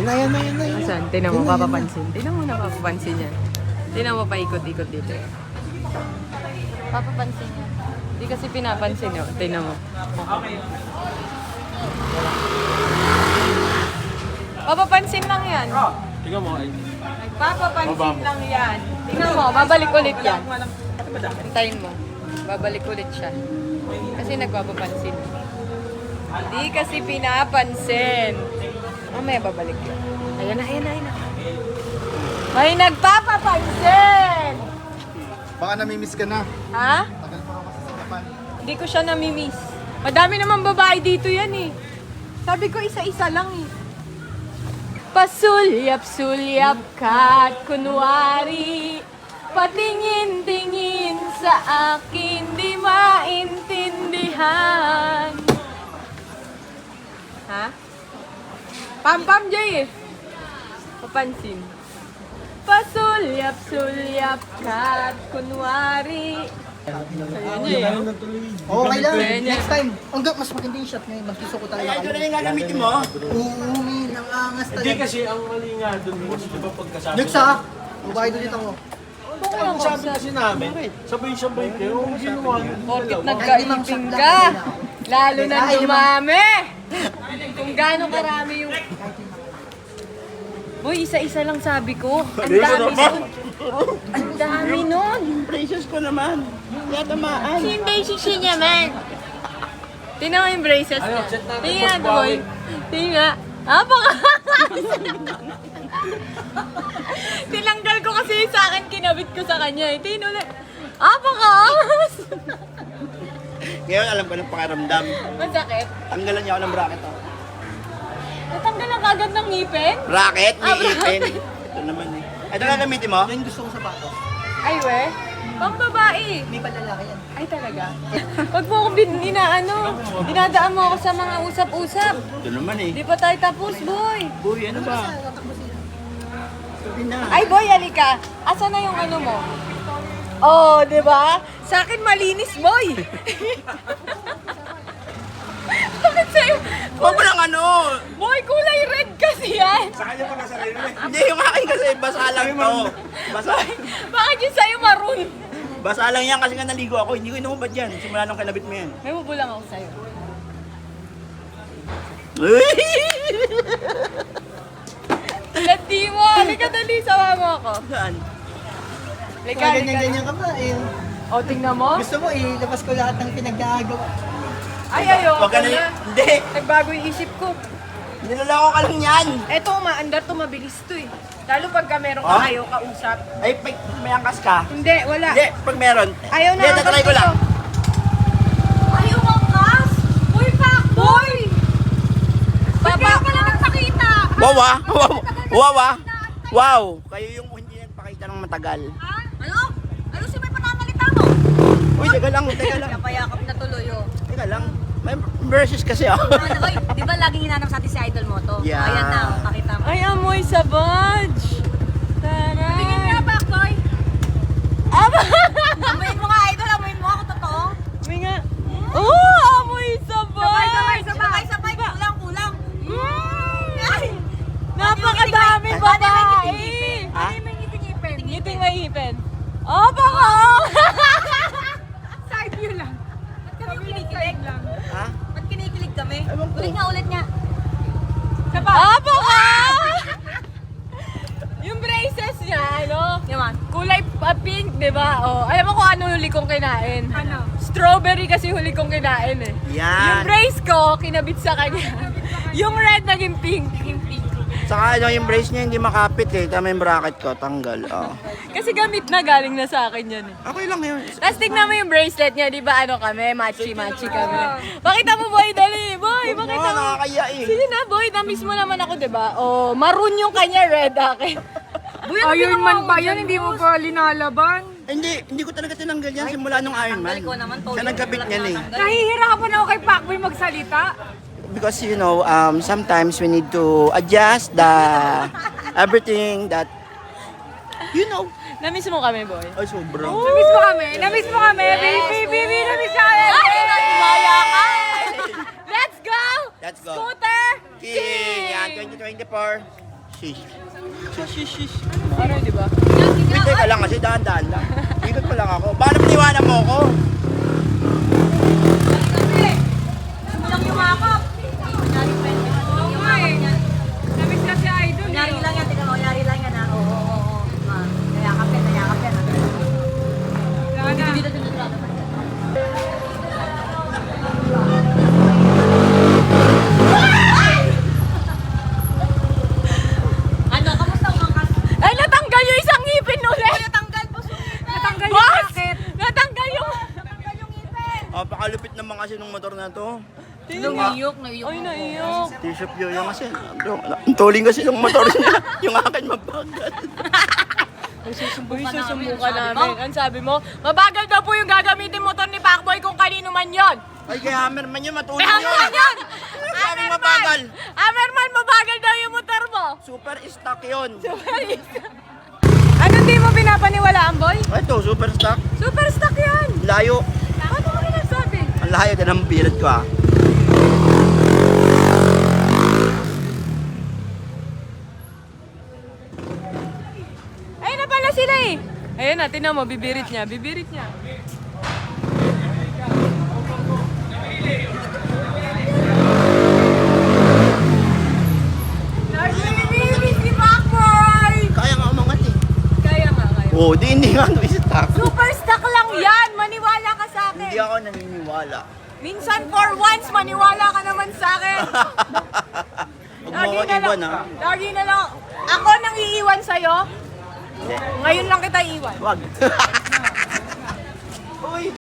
Yan na, yan na. Saan? Tinan mo, papapansin. Tinan mo na papapansin yan. Tinan mo, paikot-ikot dito. Papapansin yan. Hindi kasi pinapansin yun. Tinan mo. Papapansin lang yan. Tingnan mo, ay. Papapansin lang yan. Tingnan mo, babalik ulit yan. Hintayin mo. Babalik ulit siya. Kasi nagpapapansin. Hindi kasi pinapansin. Mamaya babalik yun. Ayan na, ayan na, ayan na. May nagpapapansin! Baka namimiss ka na. Ha? Tagal pa ako sa Japan. Hindi ko siya namimiss. Madami naman babae dito yan eh. Sabi ko isa-isa lang eh. Pasulyap-sulyap ka at kunwari Patingin-tingin sa akin di maintindihan Ha? Pam-pam Jay. Papansin. Pasulyap-sulyap ka at kunwari Ayan niya eh. Oo, okay lang. Next time. Ang ga- mas maganda yung shot ngayon. Mas gusto ko talaga. Ito na yung gagamitin mo. Uumi ng angas Hindi talaga. kasi ang mali nga dun mo, di ba pagkasabi? Next ha. Babayad ulit ako. Ang sabi kasi namin, sabay-sabay kayo, ang ginawa nyo. Porkit dalawa. nagkaiping ka, lalo na dumami. Kung gaano karami yung... Boy, isa-isa lang sabi ko. Ang dami nun. Ang dami nun. Precious ko naman. Yatamaan. Hindi si naman. Tingnan mo yung braces Ano, niya. Tingnan, boss boy. Tingnan. Ah, baka... Tinanggal ko kasi yung sa akin, kinabit ko sa kanya eh. Tingnan ulit. Ah, baka... Ngayon alam ko ng pakiramdam. Masakit. Tanggalan niya ako ng bracket. Oh. Kagad ng ngipin? Bracket? May Ah, ipin. Ito naman eh. Ito gagamitin mo? Yan gusto ko sa bato. Ay, we. Pang babae. May panlalaki yan. Ay, talaga. Huwag mo akong bin, inaano. Dinadaan mo ako sa mga usap-usap. Ito naman eh. Di pa tayo tapos, boy. Boy, ano ba? Sabi na. Ay, boy, halika. Asa na yung ano mo? Oh, di ba? Sa akin malinis, boy. Bakit sa'yo? Huwag mo lang ano! Boy, kulay red kasi yan. Hindi, yung akin kasi basa lang to. Basa, Bakit yung sa'yo maroon? basa lang yan kasi nga naligo ako. Hindi ko inumubad yan. Simula nung kinabit mo yan. May bubulang ako sa'yo. Lati mo. Halika dali, sawa mo ako. Saan? Halika, Kaya halika. ganyan-ganyan ka pa eh. O, tingnan mo. Gusto mo ilabas ko lahat ng pinaggagawa. Ay, ayo. Huwag ka na Hindi! Nagbago yung isip ko. Nilalako ka lang yan! Eto, umaandar to, mabilis to eh. Lalo pagka meron ka Ah? ayaw kausap. Ay, pag may angkas ka. Hindi, wala. Hindi, pag meron. Ayaw na Hindi, tatry ko lang. Ayaw angkas? Boy, pak! Boy! Baba! pala nagpakita! Wow ah! Wow! Wow ah! Wow! Kayo yung hindi nagpakita ng matagal. Ha? Ano? Ano si may pananalita mo? Uy, teka lang, teka lang. Napayakap na tuloy oh. Teka lang. May verses kasi oh. Ano, oy, di ba laging hinanap sa atin si Idol mo to? Yeah. Ayan na, oh, pakita mo. Ay, amoy sa badge! Tara! Tingin nga, Backboy! Aba! Amoyin mo nga, Idol. Amoyin mo ako, totoo. May nga. Oh, amoy sa Sabay, sabay, badge! sabay, sabay. Kulang, kulang. Mm! Ay! Babae! Ha? Paano may ngipin-ngipin? Ngiting may ipin. Oh, baka! Side view lang. Ba't kami kinikilig? Ha? Ba't kinikilig kami? Ewan ko. Ulit nga, ulit nga. Ah, baka! yung braces niya, ano? Yaman. Kulay uh, pink, di ba? Oh, alam mo kung ano huli kong kinain? Ano? Strawberry kasi huli kong kinain eh. Yung Yan. brace ko, kinabit sa kanya. yung red naging pink. Saka ano, yung brace niya hindi makapit eh. Tama yung bracket ko, tanggal. Oh. Kasi gamit na, galing na sa akin yan eh. Okay lang yun. Tapos tignan mo yung bracelet niya, di ba ano kami? Machi-machi kami. Pakita mo boy, dali. Boy, pakita mo. nakakaya eh. Sige na boy, na-miss mo naman ako, di ba? Oh, maroon yung kanya, red akin. Iron Man ba yun? Hindi mo pa linalaban. Hindi, hindi ko talaga tinanggal yan simula nung Iron Man. Ko naman, todo Siya nagkabit niyan eh. Nahihirapan ako kay Pacboy magsalita. Because you know, um, sometimes we need to adjust the everything that you know. Na-miss mo kami, boy. Ay, sobra. Na-miss mo kami. Na-miss mo kami. Baby, baby, na-miss kami. Ay, maya ka. Let's go! Let's go. Scooter King! Yan, 2024. Shish. Shish, shish. Ano, di ba? Hindi ka lang kasi dahan-dahan lang. Ikot pa lang ako. Baka naman iwanan mo ako. Kasi ng motor na to. Naiiyok, naiiyok. Ay, naiyak. T-shirt yun yung kasi. Ang tuling kasi ng motor niya. Yung akin mabagal. Uy, susubukan namin. Ang sabi mo, mabagal daw po yung gagamitin motor ni Pacboy kung kanino man yon. Ay, kay Hammerman yun, matuling Kaya yun. naman yun! Sabi mabagal. Amerman, mabagal daw yung motor mo. Super stock yun. Ano di mo pinapaniwalaan, boy? Ito, super stock. Super stock yan! Layo. Ang layo ka ng pirat ko ah. Ayun na pala sila eh. Ayun na, tinan mo, bibirit niya, bibirit niya. Nagbibirit si Pacboy! Kaya nga umangat eh. Kaya nga, kaya. Oo, di hindi nga ito stock. Super stock lang yan! Maniwala ka sa akin! Hindi ako naniniwala. Minsan for once, maniwala ka naman sa akin! Huwag mo ako iwan ah. Lagi na lang. Ako nang iiwan sa'yo. Hindi. Ngayon lang kita iiwan. Wag. Uy,